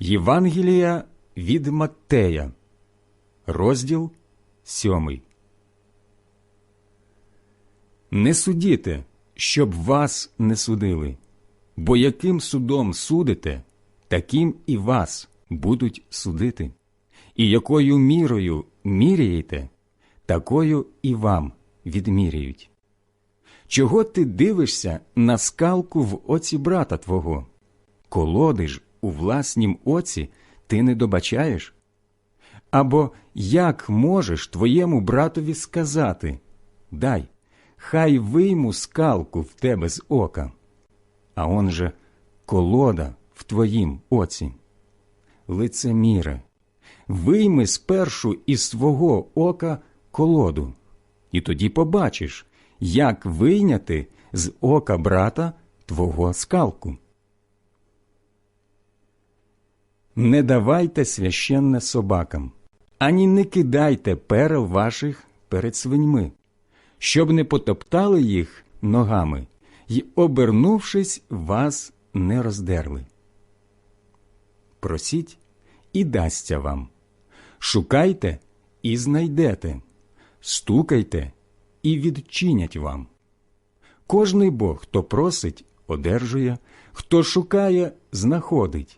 Євангелія від Маттея, розділ сьомий. Не судіте, щоб вас не судили, бо яким судом судите, таким і вас будуть судити, і якою мірою міряєте, такою і вам відміряють. Чого ти дивишся на скалку в оці брата твого? Колоди ж у власнім оці ти не добачаєш? Або як можеш твоєму братові сказати Дай, хай вийму скалку в тебе з ока, а он же колода в твоїм оці. Лицеміре, вийми спершу із свого ока колоду, і тоді побачиш, як вийняти з ока брата твого скалку. Не давайте священне собакам, ані не кидайте перел ваших перед свиньми, щоб не потоптали їх ногами й, обернувшись, вас не роздерли. Просіть і дасться вам, шукайте і знайдете, стукайте і відчинять вам. Кожний Бог, хто просить, одержує, хто шукає, знаходить,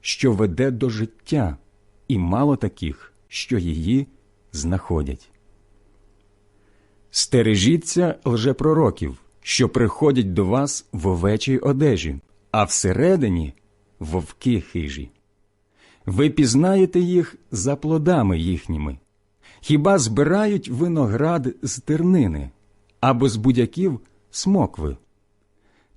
що веде до життя, і мало таких, що її знаходять. Стережіться лжепророків, що приходять до вас в овечій одежі, а всередині вовки хижі. Ви пізнаєте їх за плодами їхніми. Хіба збирають виноград з тернини або з будяків смокви?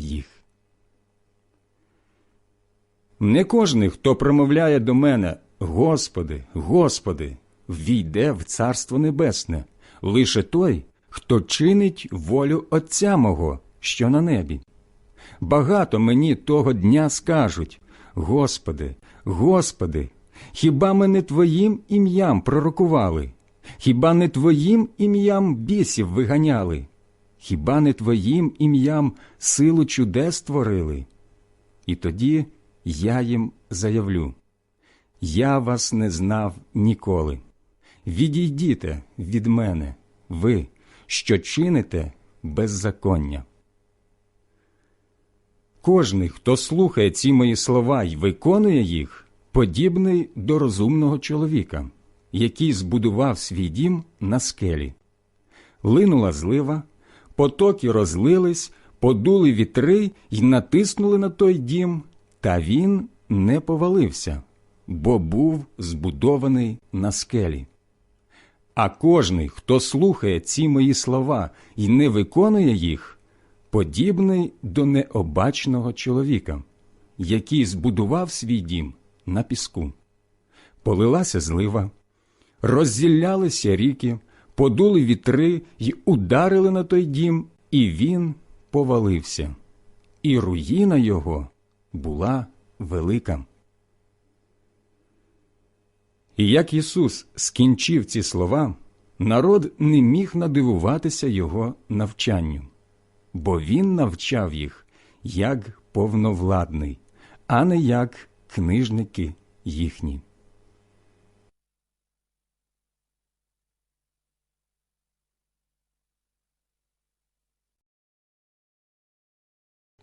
їх. Не кожний, хто промовляє до мене Господи, Господи, війде в Царство Небесне, лише той, хто чинить волю Отця мого, що на небі. Багато мені того дня скажуть Господи, Господи, хіба ми не Твоїм ім'ям пророкували? Хіба не Твоїм ім'ям бісів виганяли? Хіба не Твоїм ім'ям силу чудес творили? І тоді я їм заявлю Я вас не знав ніколи. Відійдіте від мене, ви, що чините беззаконня. Кожний, хто слухає ці мої слова і виконує їх, подібний до розумного чоловіка, який збудував свій дім на скелі. Линула злива, потоки розлились, подули вітри й натиснули на той дім, та він не повалився, бо був збудований на скелі. А кожний, хто слухає ці мої слова і не виконує їх, подібний до необачного чоловіка, який збудував свій дім на піску. Полилася злива, роззіллялися ріки, подули вітри й ударили на той дім, і він повалився, і руїна його була велика. І як Ісус скінчив ці слова, народ не міг надивуватися Його навчанню, бо Він навчав їх як повновладний, а не як книжники їхні.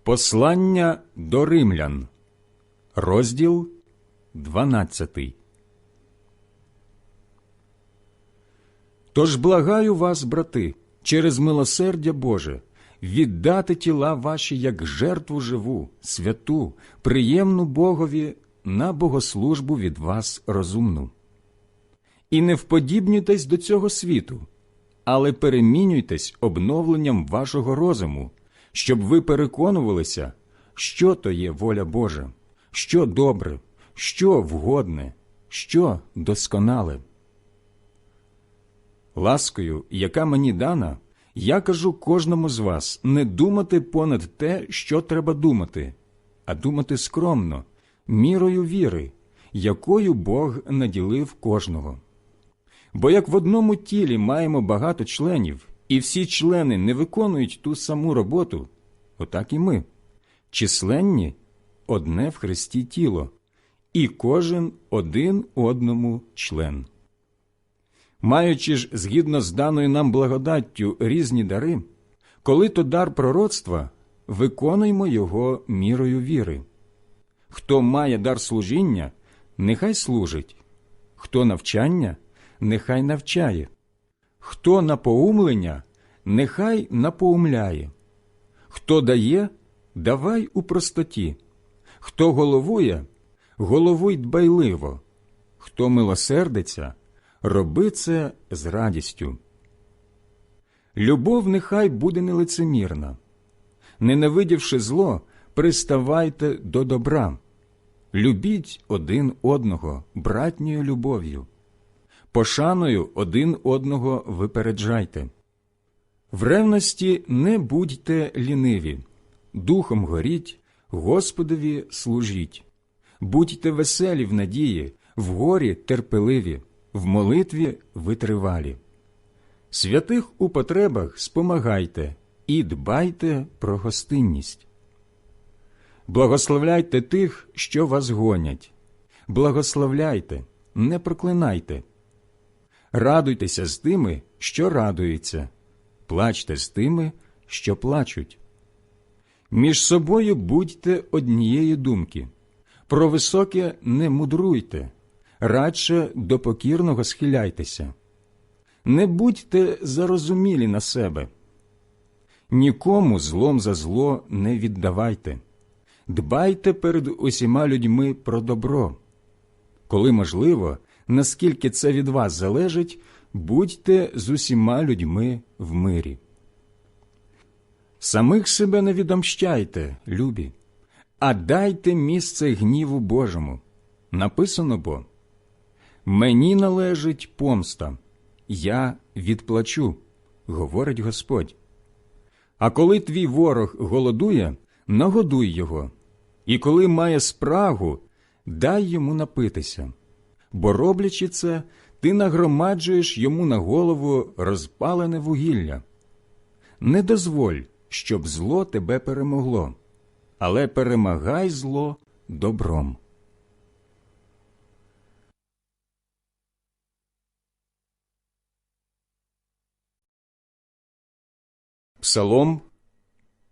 Послання до римлян, розділ 12. Тож благаю вас, брати, через милосердя Боже, віддати тіла ваші як жертву живу, святу, приємну Богові на богослужбу від вас розумну. І не вподібнюйтесь до цього світу, але перемінюйтесь обновленням вашого розуму, щоб ви переконувалися, що то є воля Божа, що добре, що вгодне, що досконале. Ласкою, яка мені дана, я кажу кожному з вас не думати понад те, що треба думати, а думати скромно, мірою віри, якою Бог наділив кожного. Бо як в одному тілі маємо багато членів, і всі члени не виконують ту саму роботу, отак і ми, численні одне в Христі тіло, і кожен один одному член. Маючи ж згідно з даною нам благодаттю різні дари, коли то дар пророцтва, виконуймо його мірою віри. Хто має дар служіння, нехай служить, хто навчання, нехай навчає, хто напоумлення, нехай напоумляє, хто дає, давай у простоті, хто головує, головуй дбайливо, хто милосердиться, роби це з радістю. Любов нехай буде нелицемірна. Ненавидівши зло, приставайте до добра. Любіть один одного братньою любов'ю. Пошаною один одного випереджайте. В ревності не будьте ліниві, духом горіть, Господові служіть. Будьте веселі в надії, в горі терпеливі, в молитві витривалі. Святих у потребах спомагайте і дбайте про гостинність. Благословляйте тих, що вас гонять, благословляйте, не проклинайте. Радуйтеся з тими, що радуються, плачте з тими, що плачуть. Між собою будьте однієї думки, про високе не мудруйте, радше до покірного схиляйтеся. Не будьте зарозумілі на себе. Нікому злом за зло не віддавайте. Дбайте перед усіма людьми про добро. Коли можливо, наскільки це від вас залежить, будьте з усіма людьми в мирі. Самих себе не відомщайте, любі, а дайте місце гніву Божому. Написано бо Мені належить помста, я відплачу, говорить Господь. А коли твій ворог голодує, нагодуй його, і коли має спрагу, дай йому напитися, бо, роблячи це, ти нагромаджуєш йому на голову розпалене вугілля. Не дозволь, щоб зло тебе перемогло, але перемагай зло добром. Псалом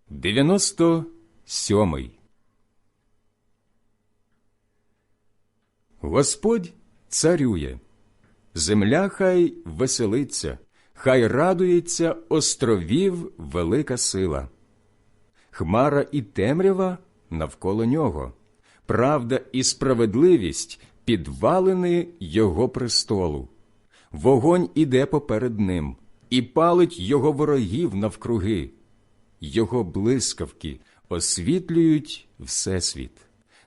97 Господь царює, земля хай веселиться, хай радується островів велика сила. Хмара і темрява навколо нього, правда і справедливість підвалини його престолу. Вогонь іде поперед ним і палить його ворогів навкруги, його блискавки освітлюють Всесвіт.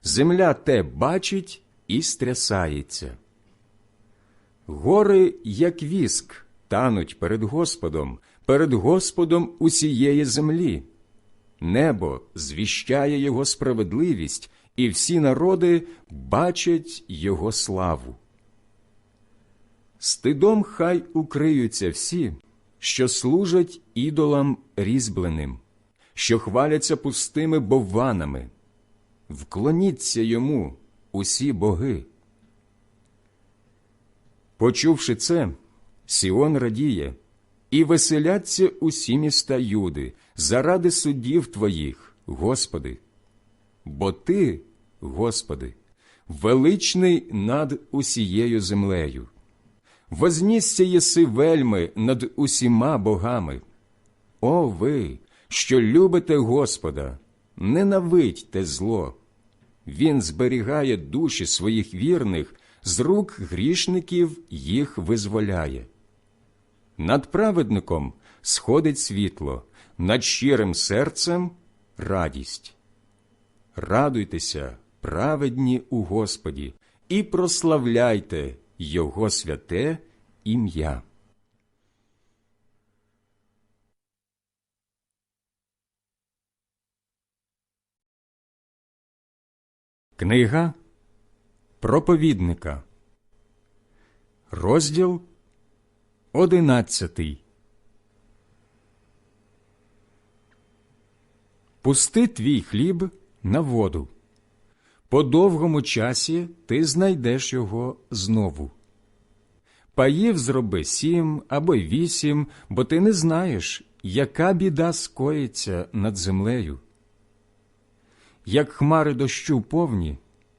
Земля те бачить і стрясається. Гори, як віск, тануть перед Господом, перед Господом усієї землі. Небо звіщає Його справедливість, і всі народи бачать Його славу. Стидом хай укриються всі, що служать ідолам різьбленим, що хваляться пустими бовванами. Вклоніться йому усі боги. Почувши це, Сіон радіє, і веселяться усі міста Юди заради суддів твоїх, Господи. Бо ти, Господи, величний над усією землею. Вознісся єси вельми над усіма богами. О ви, що любите Господа, ненавидьте зло. Він зберігає душі своїх вірних, з рук грішників їх визволяє. Над праведником сходить світло, над щирим серцем радість. Радуйтеся, праведні у Господі, і прославляйте Його святе ім'я. Книга Проповідника, розділ одинадцятий. Пусти твій хліб на воду. По довгому часі ти знайдеш його знову. Паїв зроби сім або вісім, бо ти не знаєш, яка біда скоїться над землею. Як хмари дощу повні,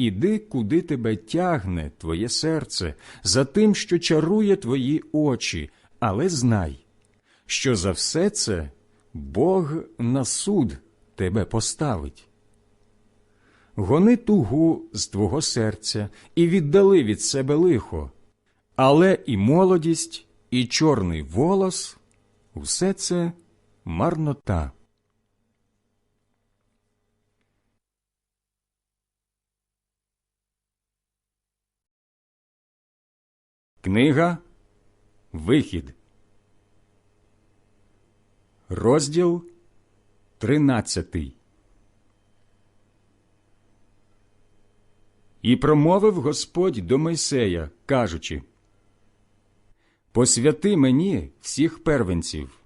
Іди, куди тебе тягне твоє серце, за тим, що чарує твої очі, але знай, що за все це Бог на суд тебе поставить. Гони тугу з твого серця і віддали від себе лихо, але і молодість, і чорний волос усе це марнота. Книга Вихід, розділ тринадцятий. І промовив Господь до Мойсея, кажучи: Посвяти мені всіх первенців.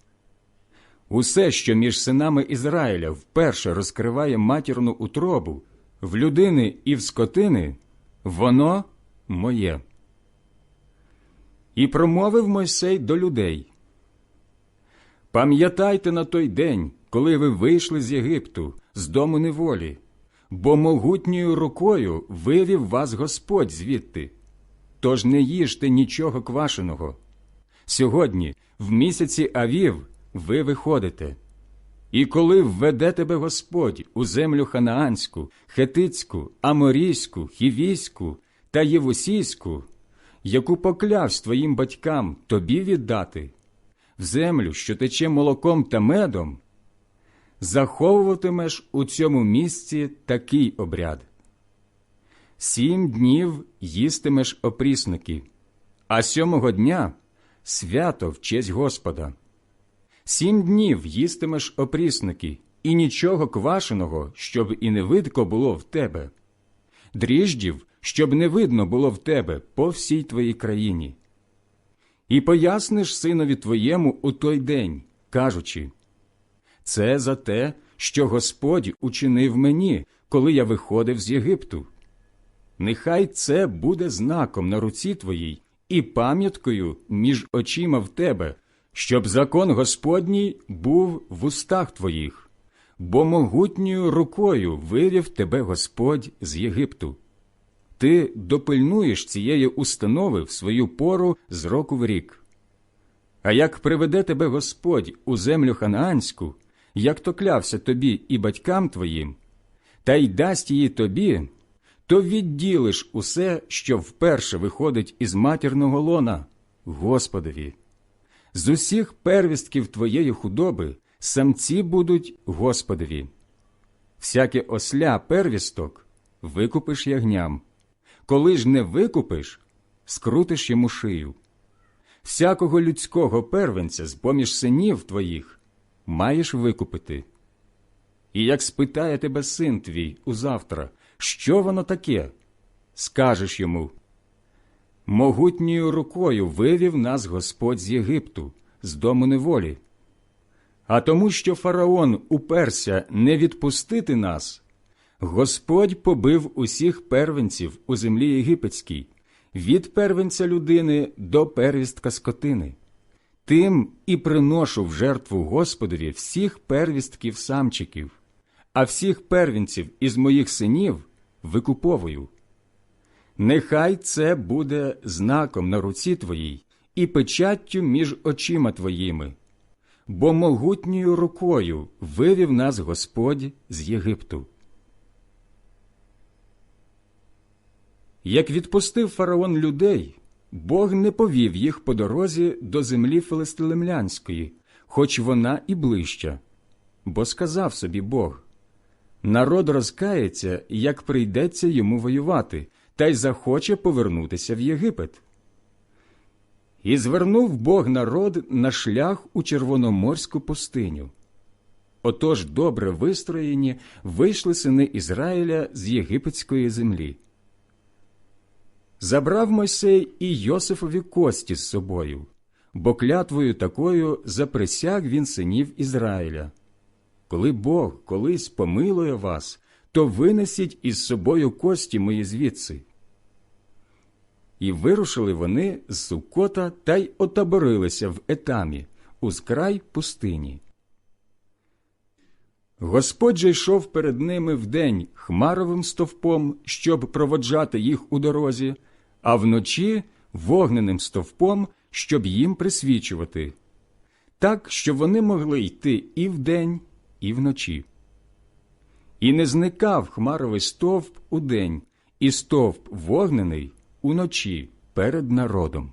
Усе, що між синами Ізраїля вперше розкриває матірну утробу в людини і в скотини, воно моє. І промовив Мойсей до людей. Пам'ятайте на той день, коли ви вийшли з Єгипту, з дому неволі, бо могутньою рукою вивів вас Господь звідти. Тож не їжте нічого квашеного. Сьогодні, в місяці Авів, ви виходите. І коли введе тебе Господь у землю ханаанську, хетицьку, аморійську, хівійську та євусійську, яку поклявсь твоїм батькам тобі віддати, в землю, що тече молоком та медом, заховуватимеш у цьому місці такий обряд. Сім днів їстимеш опрісники, а сьомого дня свято в честь Господа. Сім днів їстимеш опрісники, і нічого квашеного, щоб і не видко було в тебе, дріждів, щоб не видно було в тебе по всій твоїй країні. І поясниш синові твоєму у той день, кажучи це за те, що Господь учинив мені, коли я виходив з Єгипту. Нехай це буде знаком на руці твоїй і пам'яткою між очима в тебе, щоб закон Господній був в устах твоїх, бо могутньою рукою вивів тебе Господь з Єгипту. Ти допильнуєш цієї установи в свою пору з року в рік. А як приведе тебе Господь у землю ханаанську, як то клявся тобі і батькам твоїм, та й дасть її тобі, то відділиш усе, що вперше виходить із матірного лона, Господові. З усіх первістків твоєї худоби самці будуть Господові. Всяке осля первісток викупиш ягням. Коли ж не викупиш, скрутиш йому шию. Всякого людського первенця з поміж синів твоїх маєш викупити. І як спитає тебе син твій узавтра, що воно таке, скажеш йому Могутньою рукою вивів нас Господь з Єгипту, з дому неволі. А тому, що фараон уперся не відпустити нас, Господь побив усіх первенців у землі єгипетській, від первенця людини до первістка скотини. Тим і приношу в жертву Господові всіх первістків самчиків, а всіх первінців із моїх синів викуповую. Нехай це буде знаком на руці твоїй і печаттю між очима твоїми, бо могутньою рукою вивів нас Господь з Єгипту. Як відпустив фараон людей, Бог не повів їх по дорозі до землі Филистилемлянської, хоч вона і ближча, бо сказав собі Бог народ розкається, як прийдеться йому воювати, та й захоче повернутися в Єгипет. І звернув Бог народ на шлях у Червономорську пустиню. Отож добре вистроєні вийшли сини Ізраїля з єгипетської землі. Забрав Мойсей і Йосифові кості з собою, бо клятвою такою заприсяг він синів Ізраїля. Коли Бог колись помилує вас, то винесіть із собою кості мої звідси. І вирушили вони з Сукота та й отаборилися в етамі, у зкрай пустині. Господь же йшов перед ними вдень хмаровим стовпом, щоб проводжати їх у дорозі, а вночі вогненим стовпом, щоб їм присвічувати, так, що вони могли йти і вдень, і вночі. І не зникав хмаровий стовп удень, і стовп вогнений уночі перед народом.